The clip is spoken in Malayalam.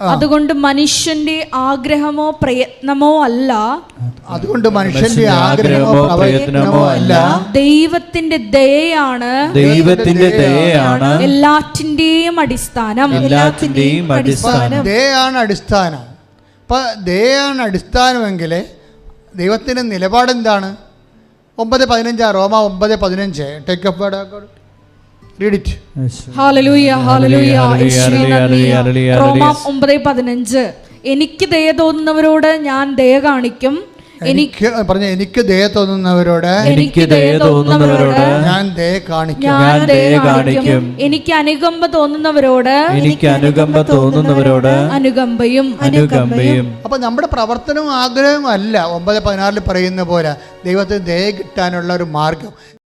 അതുകൊണ്ട് മനുഷ്യന്റെ ആഗ്രഹമോ പ്രയത്നമോ അല്ല. അതുകൊണ്ട് മനുഷ്യന്റെ ആഗ്രഹമോ പ്രയത്നമോ അല്ല. ദൈവത്തിന്റെ ദയയാണ് ദൈവത്തിന്റെ ദയയാണ് എല്ലാറ്റിന്റെയും അടിസ്ഥാനം. എല്ലാറ്റിന്റെയും അടിസ്ഥാനം. ദയാണ് അടിസ്ഥാനം. അപ്പൊ ദയാണ് അടിസ്ഥാനമെങ്കിൽ നിലപാട് നിലപാടെന്താണ്? ഒമ്പത് പതിനഞ്ച് റോമ ഒമ്പത് പതിനഞ്ച്. ടേക്ക് അപ്പ് റീഡ് ഇറ്റ് ഹാലലൂയ ഹാലലൂയ ഹല്ലേലൂയ, യേശുവേ ഹല്ലേലൂയ, റോമ. ഒമ്പത് പതിനഞ്ച്. എനിക്ക് ദയ തോന്നുന്നവരോട് ഞാൻ ദയ കാണിക്കും. എനിക്ക് പറഞ്ഞ എനിക്ക് ദയ തോന്നുന്നവരോട് എനിക്ക് ദയ തോന്നുന്നവരോട് ഞാൻ ദയ കാണിക്കും. ഞാൻ ദയ ദയ കാണിക്കും. കാണിക്കും. എനിക്ക് അനുകമ്പ തോന്നുന്നവരോട് എനിക്ക് അനുകമ്പ തോന്നുന്നവരോട് അനുകമ്പയും അനുകമ്പയും. അപ്പൊ നമ്മുടെ പ്രവർത്തനവും ആഗ്രഹവും അല്ല ഒമ്പത് പതിനാറിൽ പറയുന്ന പോലെ ദൈവത്തിന് ദയ കിട്ടാനുള്ള ഒരു മാർഗം.